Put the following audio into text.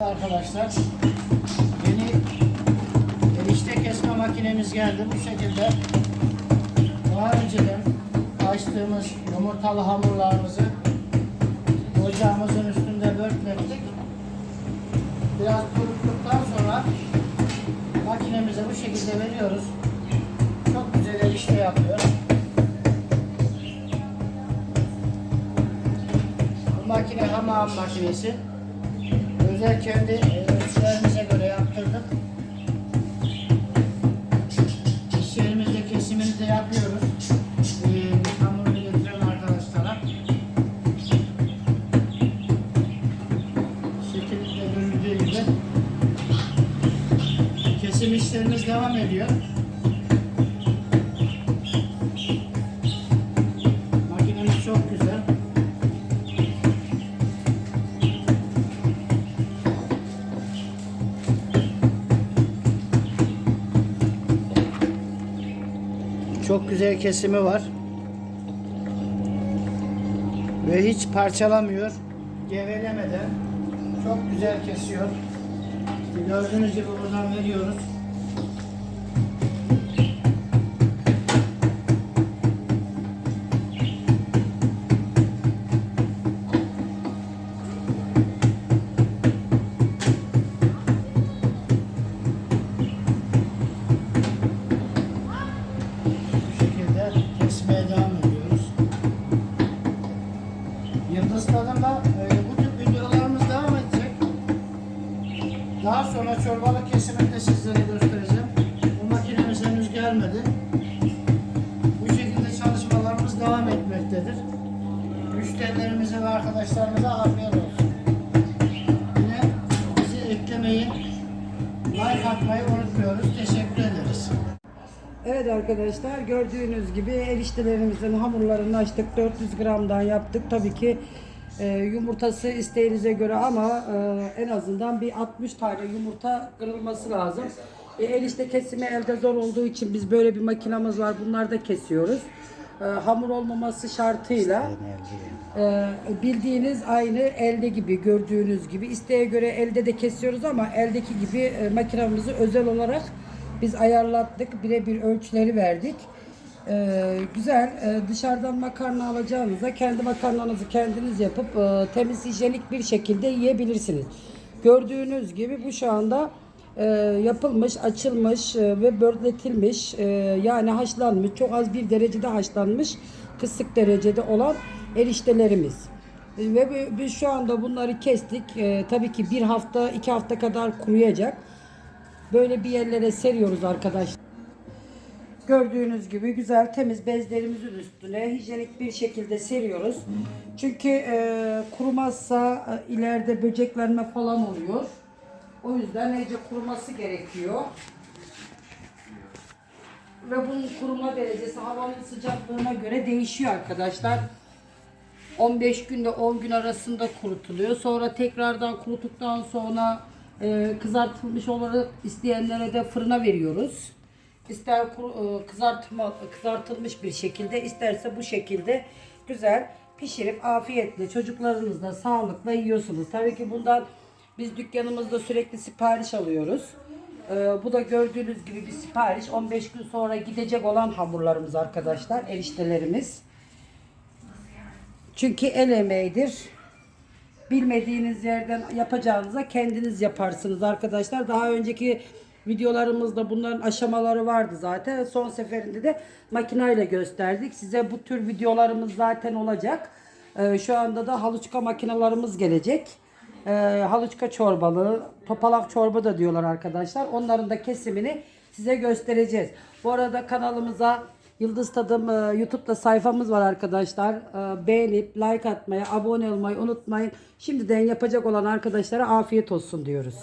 Arkadaşlar yeni erişte kesme makinemiz geldi. Bu şekilde daha önceden açtığımız yumurtalı hamurlarımızı ocağımızın üstünde börtlettik. Biraz kuruttuktan sonra makinemize bu şekilde veriyoruz. Çok güzel erişte yapıyor. Bu makine hamam makinesi. Özel kendi e, ölçülerimize göre yaptırdık. İş yerimizde kesimini de yapıyoruz. Ee, getiren arkadaşlara. Şekilde görüldüğü gibi kesim işlerimiz devam ediyor. Çok güzel kesimi var. Ve hiç parçalamıyor. Gevelemeden çok güzel kesiyor. Gördüğünüz gibi buradan veriyoruz. Tadında e, bu tür videolarımız devam edecek. Daha sonra çorbalık kesimini de sizlere göstereceğim. Bu makinemiz henüz gelmedi. Bu şekilde çalışmalarımız devam etmektedir. Müşterilerimize ve arkadaşlarımıza afiyet olsun. Yine bizi eklemeyi, like atmayı unutmuyoruz. Teşekkür ederiz. Evet arkadaşlar gördüğünüz gibi eriştelerimizin hamurlarını açtık 400 gramdan yaptık tabii ki e, yumurtası isteğinize göre ama e, en azından bir 60 tane yumurta kırılması lazım e, erişte kesimi elde zor olduğu için biz böyle bir makinamız var bunlar da kesiyoruz E, hamur olmaması şartıyla e, bildiğiniz aynı elde gibi gördüğünüz gibi isteğe göre elde de kesiyoruz ama eldeki gibi e, makinamızı özel olarak biz ayarlattık. Birebir ölçüleri verdik. Ee, güzel. Ee, dışarıdan makarna alacağınızda kendi makarnanızı kendiniz yapıp e, temiz hijyenik bir şekilde yiyebilirsiniz. Gördüğünüz gibi bu şu anda e, yapılmış, açılmış e, ve börtletilmiş e, yani haşlanmış, çok az bir derecede haşlanmış, kısık derecede olan eriştelerimiz. E, Ve bi- biz şu anda bunları kestik. E, tabii ki bir hafta, iki hafta kadar kuruyacak. Böyle bir yerlere seriyoruz arkadaşlar. Gördüğünüz gibi güzel temiz bezlerimizin üstüne hijyenik bir şekilde seriyoruz. Çünkü e, kurumazsa e, ileride böceklenme falan oluyor. O yüzden iyice kuruması gerekiyor. Ve bunun kuruma derecesi havanın sıcaklığına göre değişiyor arkadaşlar. 15 günde 10 gün arasında kurutuluyor. Sonra tekrardan kuruttuktan sonra e, kızartılmış olarak isteyenlere de fırına veriyoruz. İster e, kızartma, kızartılmış bir şekilde isterse bu şekilde güzel pişirip afiyetle çocuklarınızla sağlıkla yiyorsunuz. Tabii ki bundan biz dükkanımızda sürekli sipariş alıyoruz. E, bu da gördüğünüz gibi bir sipariş. 15 gün sonra gidecek olan hamurlarımız arkadaşlar, eriştelerimiz. Çünkü el emeğidir. Bilmediğiniz yerden yapacağınıza kendiniz yaparsınız arkadaşlar. Daha önceki videolarımızda bunların aşamaları vardı zaten. Son seferinde de makinayla gösterdik. Size bu tür videolarımız zaten olacak. Ee, şu anda da haluçka makinalarımız gelecek. Ee, haluçka çorbalı, topalak çorba da diyorlar arkadaşlar. Onların da kesimini size göstereceğiz. Bu arada kanalımıza Yıldız Tadım e, YouTube'da sayfamız var arkadaşlar. E, beğenip like atmayı, abone olmayı unutmayın. Şimdiden yapacak olan arkadaşlara afiyet olsun diyoruz.